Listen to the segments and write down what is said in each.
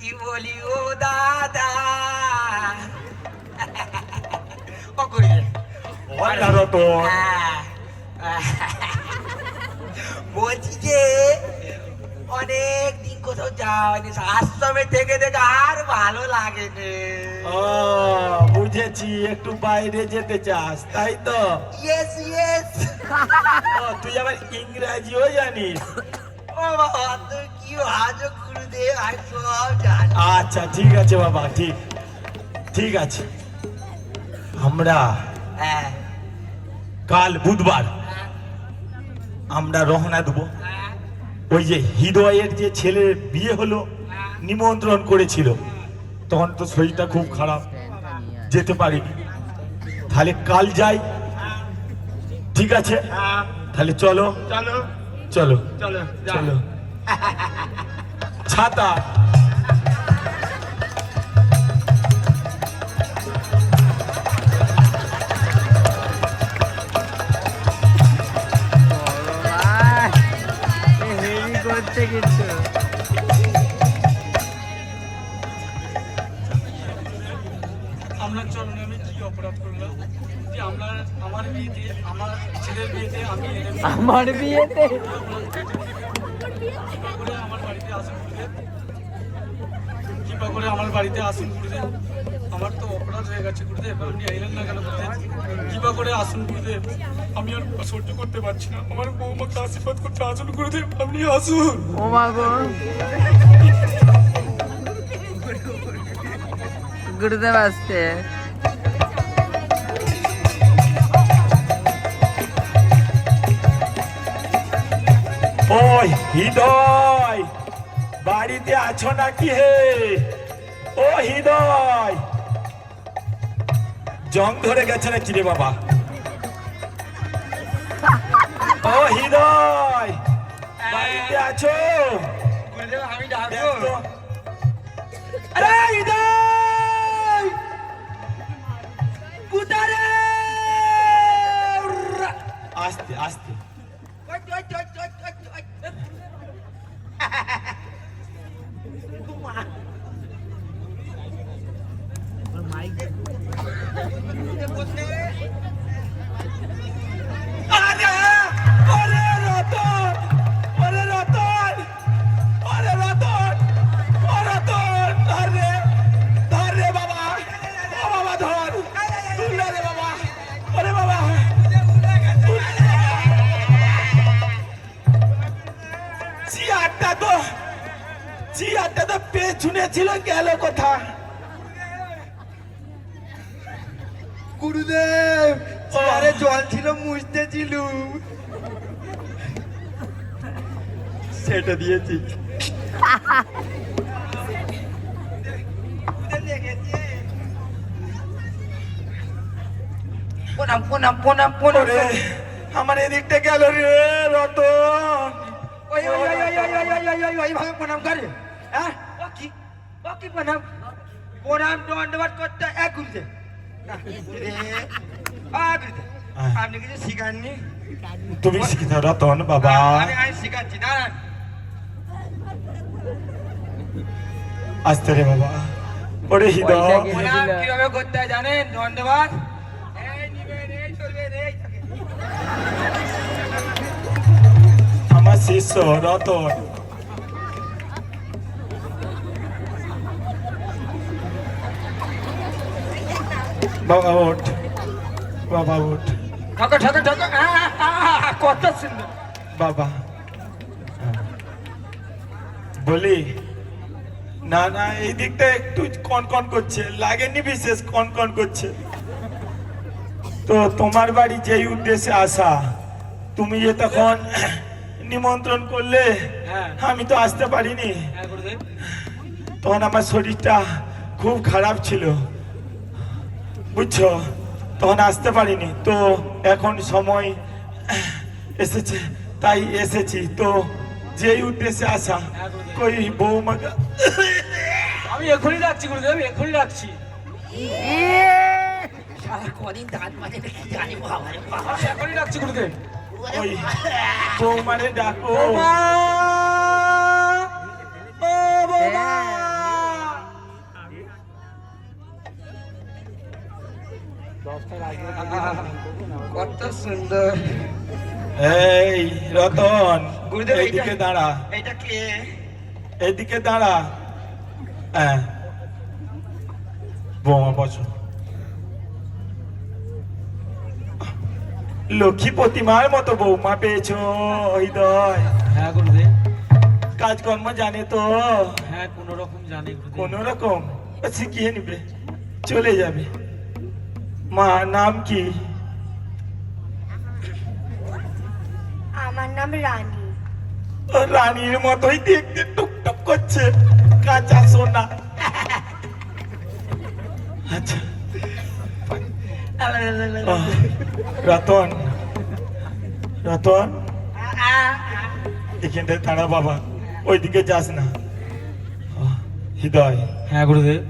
কি বলি ও দাদা? হ্যাঁ। বলছি যে অনেক দিন কোথাও যাওয়া আশ্রমে থেকে থেকে আর ভালো লাগে ও বুঝেছি একটু বাইরে যেতে চাস তাই তো? ইয়েস ইয়েস তুই আবার ইংরাজিও জানিস? ও বাবা তুই আচ্ছা ঠিক আছে বাবা ঠিক। ঠিক আছে। আমরা হ্যাঁ। কাল বুধবার আমরা রওনা দেবো। ওই যে হৃদয়ের যে ছেলের বিয়ে হলো। নিমন্ত্রণ করেছিল। তখন তো শরীরটা খুব খারাপ যেতে পারিনি। তাহলে কাল যাই। ঠিক আছে? তাহলে চলো। চলো। চলো। চলো চলো। ছাতা। কিন্তু আপনার চরণে আমি কি অপরাধ করলাম। যে আমরা আমার বিয়েতে আমার ছেলের বিয়েতে আমি আমার বিয়েতে? আমার বাড়িতে আসুন কৃপা করে আমার বাড়িতে আসুন গুরুদেব। আমার তো অপরাধ হয়ে গেছে গুরুদেব, আপনি এলেন না কেন গুরুদেব? কৃপা করে আসুন গুরুদেব। আমি আর সহ্য করতে পারছি না। আমার বৌমাকে আশীর্বাদ করতে আসুন গুরুদেব, আপনি আসুন। ও মা গো। গুরুদেব আসছে। ওই হৃদয়। বাড়িতে আছো নাকি হে? ও হৃদয়। জং ধরে গেছে নাকি রে বাবা? ও হৃদয়। বাড়িতে আছো? পেছনে ছিল গেল কোথা গুরুদেব চেয়ারে জল ছিল মুছতে ছিল সেটা দিয়েছি প্রণাম প্রণাম প্রণাম প্রণাম ওরে আমার এদিকটা গেল রে রতন ওই ওই ওই ওই ওই ওই ওই ওই প্রণাম করে হ্যাঁ কি প্রণাম প্রণাম দণ্ডবাদ করতে এক হ্যাঁ। আপনি কিছু শিখাননি? তুমি শিখিত রতন বাবা। আমি আমি শিখাচ্ছি দাঁড়ান। আসতে রে বাবা। ওরে হৃদয় প্রণাম কীভাবে করতে হয় জানেন দণ্ডবাদ। আমার শিষ্য রতন। বাবা ওঠ। বাবা ওঠ। ঠকো ঠকো ঠকো কত সুন্দর বাবা। বলি না না এই দিকটা একটু কন কন করছে। লাগেনি বিশেষ কন কন করছে। তো তোমার বাড়ি যেই উদ্দেশ্যে আসা তুমি যে তখন নিমন্ত্রণ করলে হ্যাঁ। আমি তো আসতে পারিনি। হ্যাঁ তখন আমার শরীরটা খুব খারাপ ছিল। বুঝছ? তখন আসতে পারিনি। তো এখন সময় এসেছে তাই এসেছি। তো যেই উদ্দেশ্যে আসা কই বৌমাকে আমি এখনই রাখছি গুরুদেব এখনই রাখছি। কদিন দাঁত মাঝে কি জানি বাবা। আমি এখনই রাখছি গুরুদেব। ওই বৌমারে ডাকো। কত সুন্দর। এই রতন এইদিকে দাঁড়া। এটা কে? এইদিকে দাঁড়া। হ্যাঁ। বৌমা লক্ষ্মী প্রতিমার মতো বৌমা পেয়েছ হৃদয়। হ্যাঁ গুরুদেব। কাজকর্ম জানে তো? হ্যাঁ কোনো রকম জানি কোন রকম। শিখিয়ে নিবে চলে যাবে। মা নাম কি? আমার নাম রানী। রানীর মতোই দেখতে টুকটুক করছে। কাঁচা সোনা। আচ্ছা। রতন। রতন? এখানটায় দাঁড়া বাবা। ওইদিকে যাস না। হৃদয়। হ্যাঁ গুরুদেব।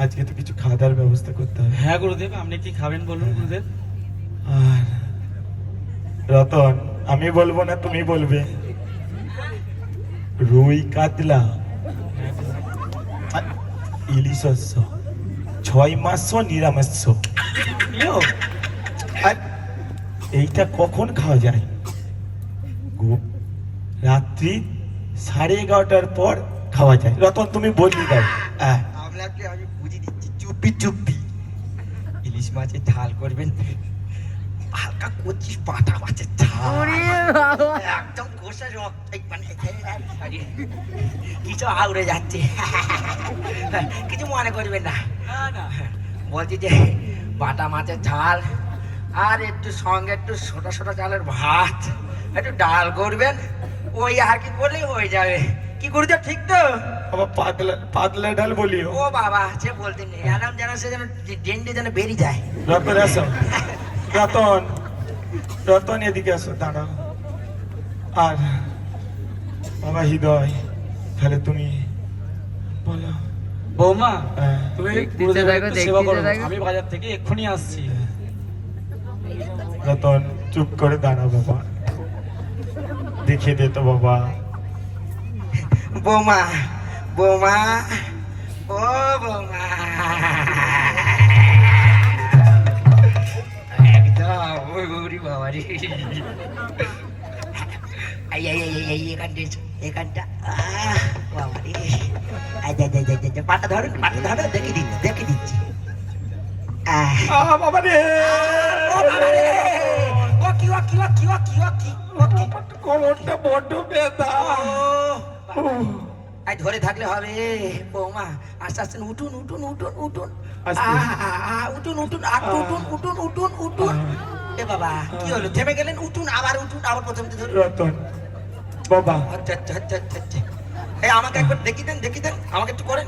আজকে তো কিছু খাওয়া দাওয়ার ব্যবস্থা করতে হবে। হ্যাঁ গুরুদেব আপনি কি খাবেন বলুন গুরুদেব? আর রতন আমি বলব না তুমি বলবে। রুই কাতলা। ইলিশ ছয় মাস নিরামিষ। এইটা কখন খাওয়া যায়? গো- রাত্রি সাড়ে এগারোটার পর খাওয়া যায়। রতন তুমি বলি দাও হ্যাঁ। আপনাকে আমি বুঝিয়ে দিচ্ছি চুপি চুপি। ইলিশ মাছের ঝাল করবেন হালকা কচি পাটা মাছের ঝাল। একদম কষা রক্ত মানে কিছু আউড়ে যাচ্ছে। কিছু মনে করবেন না। না না। বলছি যে বাটা মাছের ঝাল আর একটু সঙ্গে একটু ছোটা ছোটা চালের ভাত একটু ডাল করবেন ওই আর কি করলেই হয়ে যাবে। কি করতে ঠিক তো? আবার পাতলা পাতলা ডাল বলিও। ও বাবা সে বলতে নেই। আরাম যেন সে যেন ডেন্ডে যেন বেরিয়ে যায়। রতন আসো। রতন। রতন এদিকে আসো দাঁড়াও। আর বাবা হৃদয় তাহলে তুমি বলো। বৌমা হ্যাঁ। তুমি সেবা করো। আমি বাজার থেকে এক্ষুনি আসছি। রতন চুপ করে দাঁড়াও বাবা। দেখিয়ে দে তো বাবা। বৌমা বৌমা ও বৌমা। একদম ওই গৌরী বাবা রে এই এই এই এখানটা এখানটা বাবা রে আই, পাটা ধরো পাটা ধরো দেখে দিচ্ছি দেখে দিচ্ছি। বাবা রে ও বাবা রে ও কি ও কি ও কি ও কি ও কি। ও কি কোমরটা বড্ড ব্যথা। আই ধরে থাকলে হবে। বৌমা আস্তে আস্তে উঠুন উঠুন উঠুন উঠুন। উঠুন উঠুন আর উঠুন উঠুন উঠুন উঠুন এ বাবা কি হলো? থেমে গেলেন? উঠুন আবার উঠুন আবার প্রথম রতন বাবা। আচ্ছা আচ্ছা আচ্ছা আচ্ছা আচ্ছা। এই আমাকে একবার দেখি দেন দেখি দেন। আমাকে একটু করেন।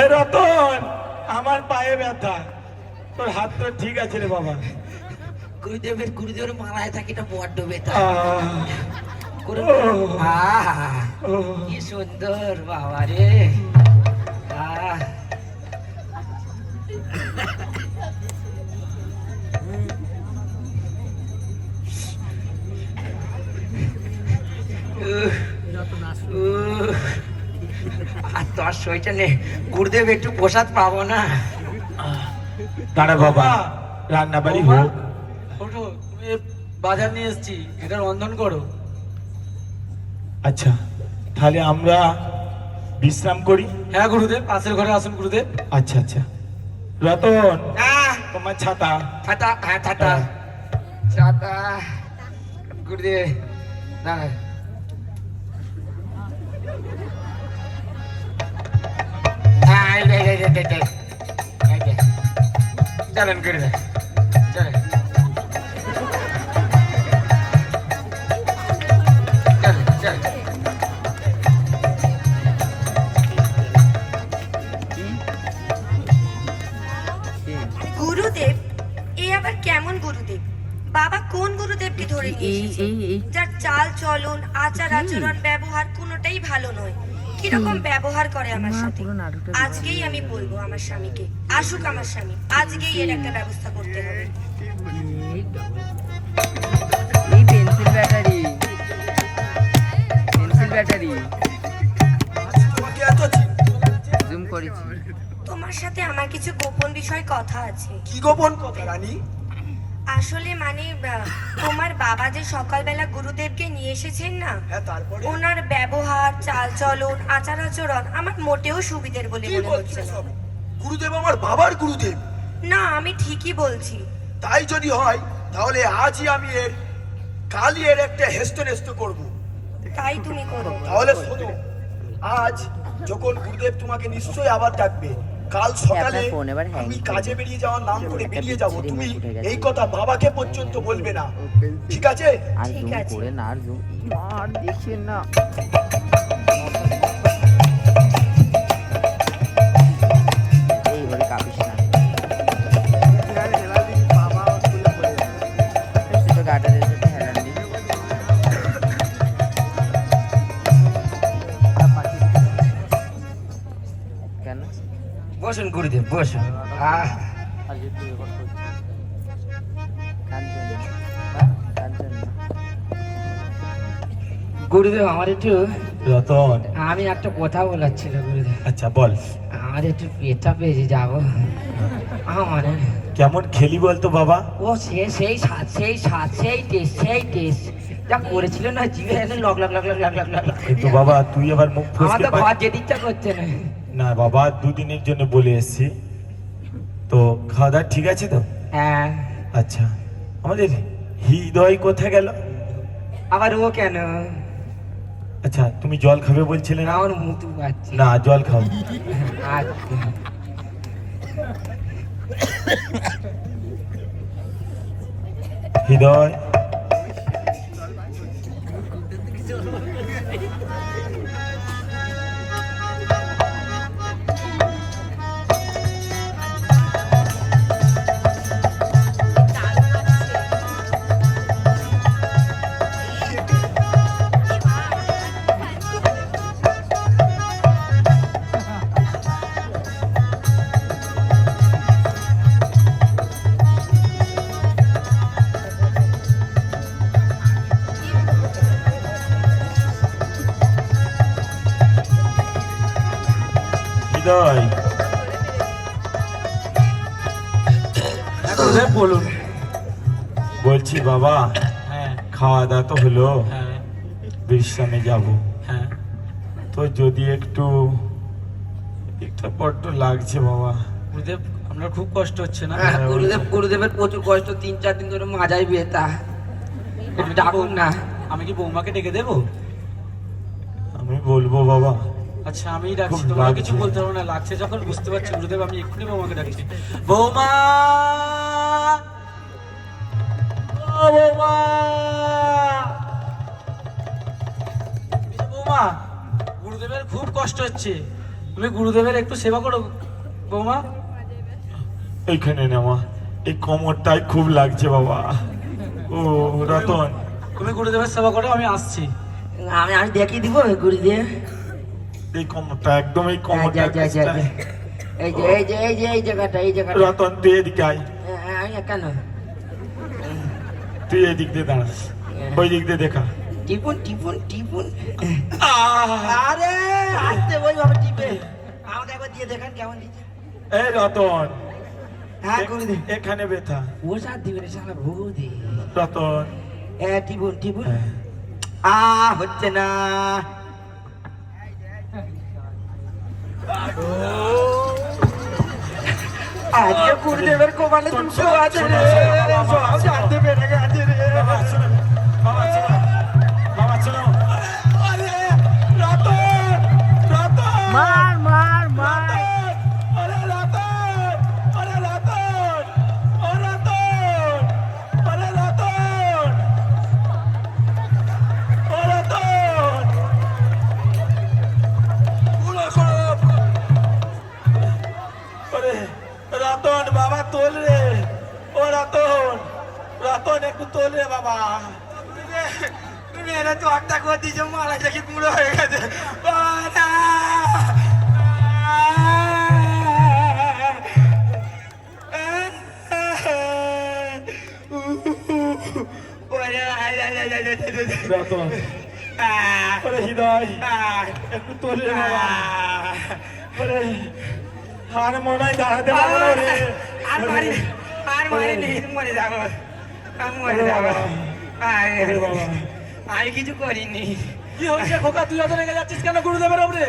এ রতন আমার পায়ে ব্যথা। তোর হাত তো ঠিক আছে রে বাবা। গুরুদেবের গুরুদেবের মারায় থাকি এটা বড্ড আহ, করুন। কি সুন্দর বাবা রে। আর তোর সইটা নেই গুরুদেব একটু প্রসাদ পাবো না? দাঁড়া বাবা রান্না বাড়ি হোক। বাজার নিয়ে এসেছি এটা রন্ধন করো। আচ্ছা তাহলে আমরা বিশ্রাম করি। হ্যাঁ গুরুদেব পাশের ঘরে আসুন গুরুদেব। আচ্ছা আচ্ছা। রতন আহ! তোমার ছাতা। ছাতা হ্যাঁ ছাতা। ছাতা। গুরুদেব না। হ্যাঁ, এই যে, নিয়ে এসেছে? যার চাল চলন আচার আচরণ ব্যবহার কোনোটাই ভালো নয়। কীরকম ব্যবহার করে আমার সাথে? আজকেই আমি বলব আমার স্বামীকে। আসুক আমার স্বামী আজকেই এর একটা ব্যবস্থা করতে হবে। এই pencil battery pencil battery zoom করেছি। তোমার সাথে আমার কিছু গোপন বিষয় কথা আছে। কি গোপন কথা রানী? আসলে মানে তোমার বাবা যে সকালবেলা গুরুদেবকে নিয়ে এসেছেন না হ্যাঁ ওনার ব্যবহার চাল চলন আচার আচরণ আমার মোটেও সুবিধের বলে মনে হচ্ছে গুরুদেব আমার বাবার গুরুদেব। না আমি ঠিকই বলছি। তাই যদি হয় তাহলে আজই আমি এর কালই এর একটা হেস্ত নেস্ত করব। তাই তুমি করো। তাহলে শোনো আজ যখন গুরুদেব তোমাকে নিশ্চয়ই আবার ডাকবে কাল সকালে ফোন এবার আমি কাজে বেরিয়ে যাওয়ার নাম করে বেরিয়ে যাব। তুমি। এই কথা বাবাকে পর্যন্ত বলবে না। ঠিক আছে? আর ঠিক জুম আছে। করে না আর জুম আর দেখছেন না। বসো। গুরুদেব আমার একটু রতন। আমি একটা কথা বলার ছিল গুরুদেব। আচ্ছা বল। আমার একটু পেটটা পেয়ে যাব। আমার মানে কেমন খেলি বলতো বাবা? ও সে সেই সাত সেই সাত সেই টেস্ট সেই টেস্ট যা করেছিল না জিভে লগ লগ লগ লগ লগ লগ কিন্তু বাবা তুই আবার মুখ আমার তো ঘর যেতে ইচ্ছা করছে না। না বাবা দুদিনের জন্য বলে এসেছি। তো খাওয়া দাওয়া ঠিক আছে তো? হ্যাঁ। আচ্ছা আমাদের হৃদয় কোথায় গেল? আবার ও কেন? আচ্ছা তুমি জল খাবে বলছিলে না? আমার পাচ্ছে। না জল খাও। আচ্ছা। হৃদয় তো হলো হ্যাঁ। বিশ্রামে যাব। হ্যাঁ। তো যদি একটু একটা বড্ড লাগছে বাবা। গুরুদেব আপনার খুব কষ্ট হচ্ছে না? হ্যাঁ, গুরুদেব গুরুদেবের প্রচুর কষ্ট। তিন চার দিন ধরে মাজাই বেতা একটু ডাকুন না। আমি কি বৌমাকে ডেকে দেবো? আমি বলব বাবা। আচ্ছা আমি ডাকছি। তোমার কিছু বলতে হবে না। লাগছে যখন বুঝতে পারছি গুরুদেব আমি এক্ষুনি বৌমাকে ডাকছি। বৌমা! বৌমা! বৌমা গুরুদেবের খুব কষ্ট হচ্ছে। তুমি গুরুদেবের একটু সেবা করো বৌমা। এইখানে নেওয়া এই কোমরটাই খুব লাগছে বাবা। ও রতন। তুমি গুরুদেবের সেবা করো আমি আসছি। আমি আমি দেখিয়ে দিব গুরুদেব। এই কোমরটা একদম এই কোমরটা। এই যে এই যে এই যে এই জায়গাটা এই জায়গাটা রতন তুই এদিকে আয়। হ্যাঁ, আমি কেন? তুই এদিক দিয়ে দাঁড়া ওই দিক দিয়ে দেখা। টিপুন টিপুন টিপুন! আরে আসতে ওইভাবে টিপে। আমাকে একবার দিয়ে দেখান কেমন দিচ্ছে। এই রতন। হ্যাঁ এ- গুরুদেব এখানে ব্যথা। ও সার দিবে রে শালা ভূদি রতন। হ্যাঁ টিপুন টিপুন। হ্যাঁ। আ হচ্ছে না। আজকে গুরুদেবের কোমালে আছে রে। সব জানতে পেরে গেছে রে। আর মনে হয় দাঁড়াতে পারব রে। আর মারি আর মারি নি মরে যাব আমি মরে যাব। আমি কিছু করিনি। কি হয়েছে খোকা? তুই অত রেগে যাচ্ছিস কেন গুরুদেবের ওপরে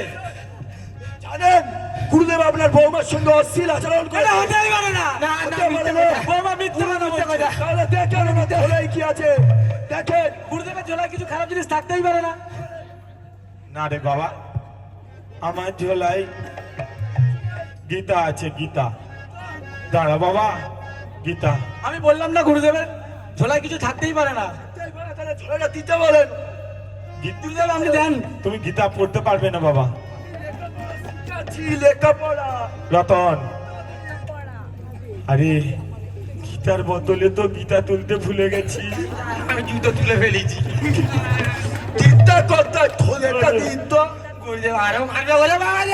জানেন গুরুদেব আপনার বৌমার সঙ্গে অশ্লীল আচরণ করে। হতেই পারে না। পারে। বৌমা মিথ্যে কথা তাহলে দেখেন ওনাদের হলেই কি আছে। দেখেন। গুরুদেবের ঝোলায় কিছু খারাপ জিনিস থাকতেই পারে না। না রে বাবা আমার ঝোলাই গীতা আছে গীতা। দাঁড়া বাবা গীতা। আমি বললাম না গুরুদেবের ঝোলায় কিছু থাকতেই পারে না। ঝোলাটা দিতে বলেন গীত- গুরুদেব আপনি দেন। তুমি গীতা পড়তে পারবে না বাবা। রতন। আরে গীতার বদলে তো গীতা তুলতে ভুলে গেছি। আমি জুতো তুলে ফেলেছি। গীতা কথা ধোলেটা দিন তো। গুরুদেব আরও মারবে বলে বাবা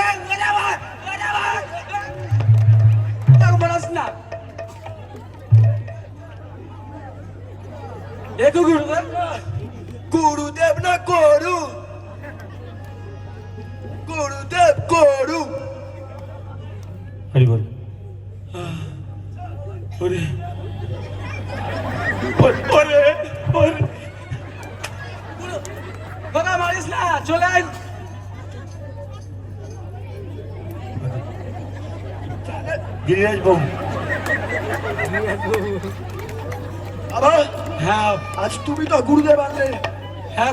তাকে বলাস না একু গুরুদেব গুরুদেব না করু গুরুদেব করু হরি বল ওরে ওরে ওরে কথা মারিস না চলে আয় গিরিরাজ বাবু আবার হ্যাঁ আজ তুমি তো গুরুদেব আনলে। হ্যাঁ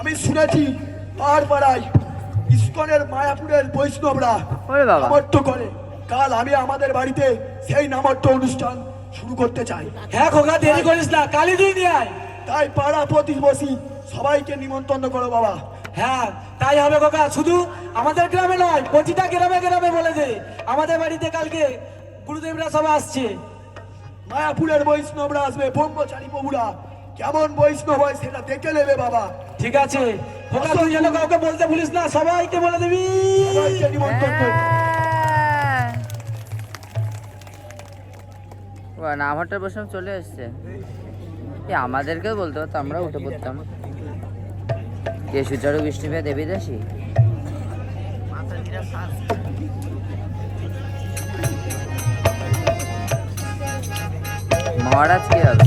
আমি শুনেছি পার পাড়ায় ইস্কনের মায়াপুরের বৈষ্ণবরা করে। কাল আমি আমাদের বাড়িতে সেই অনুষ্ঠান শুরু করতে চাই। হ্যাঁ খোকা দেরি করিস না কালি তুই নিয়ে আয়। তাই পাড়া প্রতিবেশী সবাইকে নিমন্ত্রণ করো বাবা। হ্যাঁ তাই হবে খোকা শুধু আমাদের গ্রামে নয় প্রতিটা গ্রামে গ্রামে বলে দে। আমাদের বাড়িতে কালকে গুরুদেবরা সব আসছে। মায়াপুরের বৈষ্ণবরা আসবে ব্রহ্মচারী প্রভুরা কেমন বৈষ্ণব হয় সেটা দেখে নেবে বাবা। ঠিক আছে। খোকা তুই যেন কাউকে বলতে ভুলিস না সবাইকে বলে দিবি। সবাইকে নিমন্ত্রণ হ্যাঁ। নামহাটার বসে চলে এসছে। এ আমাদেরকেও বলতে পারতো আমরা উঠে পড়তাম। কে সুচারু বৃষ্টিপে দেবী দাসী মহারাজ কি হবে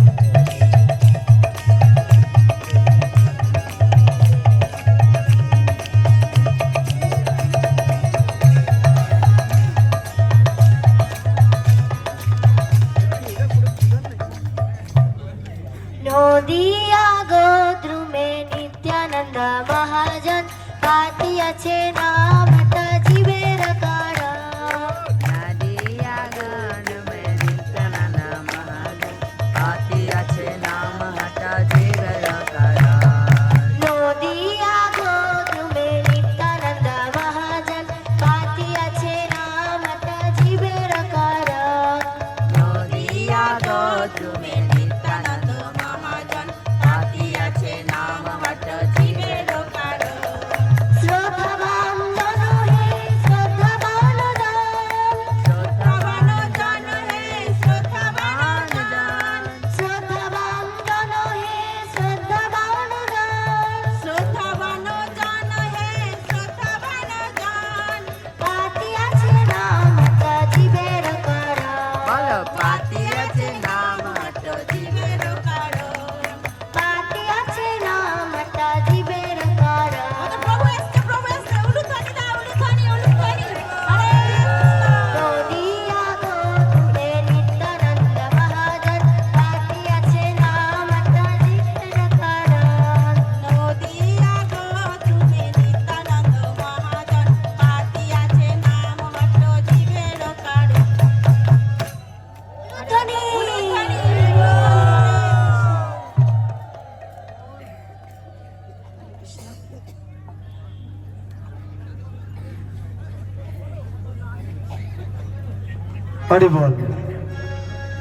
নদিয়া গোদ্রুমে নিত্যানন্দ মহাজন পাতি আছে হরি বল।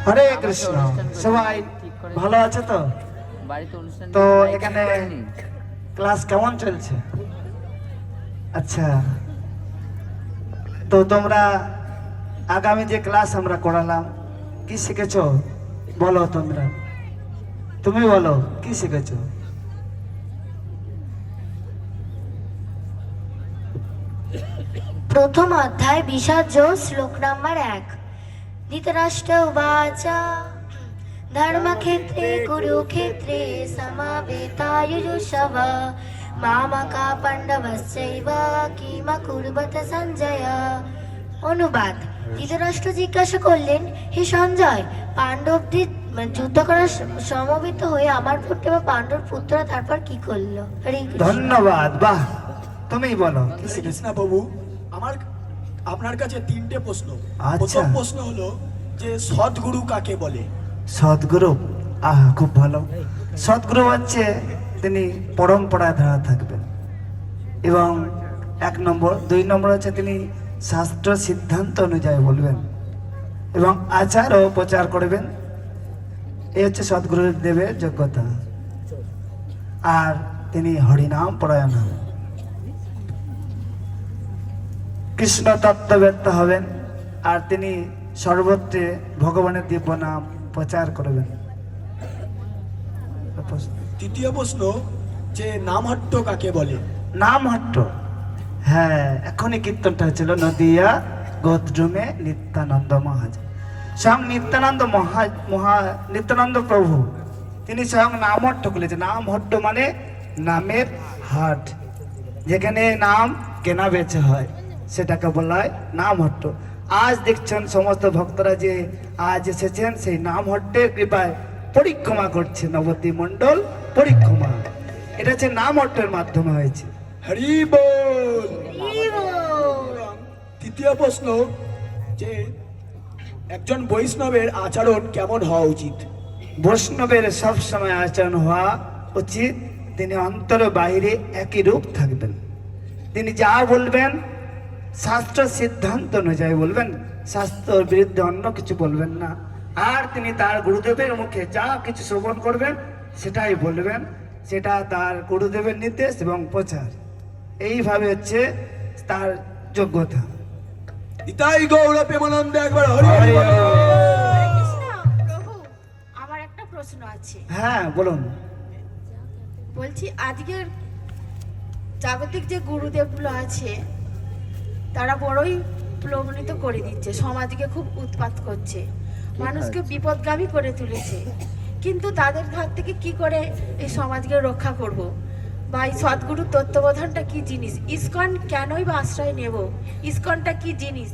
হরে কৃষ্ণ, সবাই ভালো আছে তো? তো এখানে ক্লাস কেমন চলছে? আচ্ছা তো তোমরা আগামী যে ক্লাস আমরা করালাম, কি শিখেছ? বলো তোমরা। তুমি বলো, কি শিখেছো? প্রথম অধ্যায় বিষাজ্য শ্লোক নাম্বার এক। ধৃতরাষ্ট্র উবাচা ধর্মক্ষেত্রে কুরুক্ষেত্রে সমাবেতায়ুষভ মামকা পাণ্ডবশ্চৈব কিমা কুর্বত সঞ্জয়। অনুবাদ ধৃতরাষ্ট্র জিজ্ঞাসা করলেন হে সঞ্জয় পাণ্ডবদের যুদ্ধ করার সমবেত হয়ে আমার পুত্র বা পাণ্ডব পুত্ররা তারপর কি করল? ধন্যবাদ বাহ তুমি বলো কৃষ্ণা বাবু আমার আপনার কাছে তিনটে প্রশ্ন। আচ্ছা। প্রথম প্রশ্ন হলো যে সদ্গুরু কাকে বলে? সদ্গুরু? আহ খুব ভালো। সদ্গুরু হচ্ছে তিনি পরম্পরায় ধারা থাকবেন। এবং এক নম্বর দুই নম্বর হচ্ছে তিনি শাস্ত্র সিদ্ধান্ত অনুযায়ী বলবেন এবং আচার ও প্রচার করবেন। এই হচ্ছে সদ্গুরু দেবের যোগ্যতা। আর তিনি হরিনাম পরায়ণ হবেন। কৃষ্ণ তত্ত্ববেত্তা হবেন আর তিনি সর্বত্রে ভগবানের দিব্য নাম প্রচার করবেন। তৃতীয় প্রশ্ন যে নামহট্ট কাকে বলে? নামহট্ট? হ্যাঁ এখনই কীর্তনটা হচ্ছিল নদিয়া গোত্রমে নিত্যানন্দ মহাজ স্বয়ং নিত্যানন্দ মহা মহা নিত্যানন্দ প্রভু। তিনি স্বয়ং নামহট্ট খুলেছেন নামহট্ট মানে নামের হাট। যেখানে নাম কেনা বেচে হয়। সেটাকে বলা হয় নামহট্ট। আজ দেখছেন সমস্ত ভক্তরা যে আজ এসেছেন সেই নামহট্টের কৃপায় পরিক্রমা করছে নবদ্বীপ মণ্ডল পরিক্রমা। এটা হচ্ছে নামহট্টের মাধ্যমে হয়েছে। হরি বল। তৃতীয় প্রশ্ন যে একজন বৈষ্ণবের আচরণ কেমন হওয়া উচিত? বৈষ্ণবের সব সময় আচরণ হওয়া উচিত। তিনি অন্তর বাইরে একই রূপ থাকবেন। তিনি যা বলবেন শাস্ত্র সিদ্ধান্ত অনুযায়ী বলবেন শাস্ত্রের বিরুদ্ধে অন্য কিছু বলবেন না। আর তিনি তার গুরুদেবের মুখে যা কিছু শ্রবণ করবেন সেটাই বলবেন। সেটা তার গুরুদেবের নির্দেশ এবং প্রচার। এইভাবে হচ্ছে তার যোগ্যতা। ইতাই গৌর প্রেমানন্দ একবার হরি হরি বল। আমার একটা প্রশ্ন আছে। হ্যাঁ বলুন। বলছি আজকের জাগতিক যে গুরুদেবগুলো আছে তারা বড়ই প্রবণিত করে দিচ্ছে সমাজকে খুব উৎপাত করছে মানুষকে বিপদগামী করে তুলেছে। কিন্তু তাদের হাত থেকে কি করে এই সমাজকে রক্ষা করব? বা এই সদ্গুরুর তত্ত্বাবধানটা কি জিনিস? ইস্কন কেনই বা আশ্রয় নেব? ইস্কনটা কি জিনিস?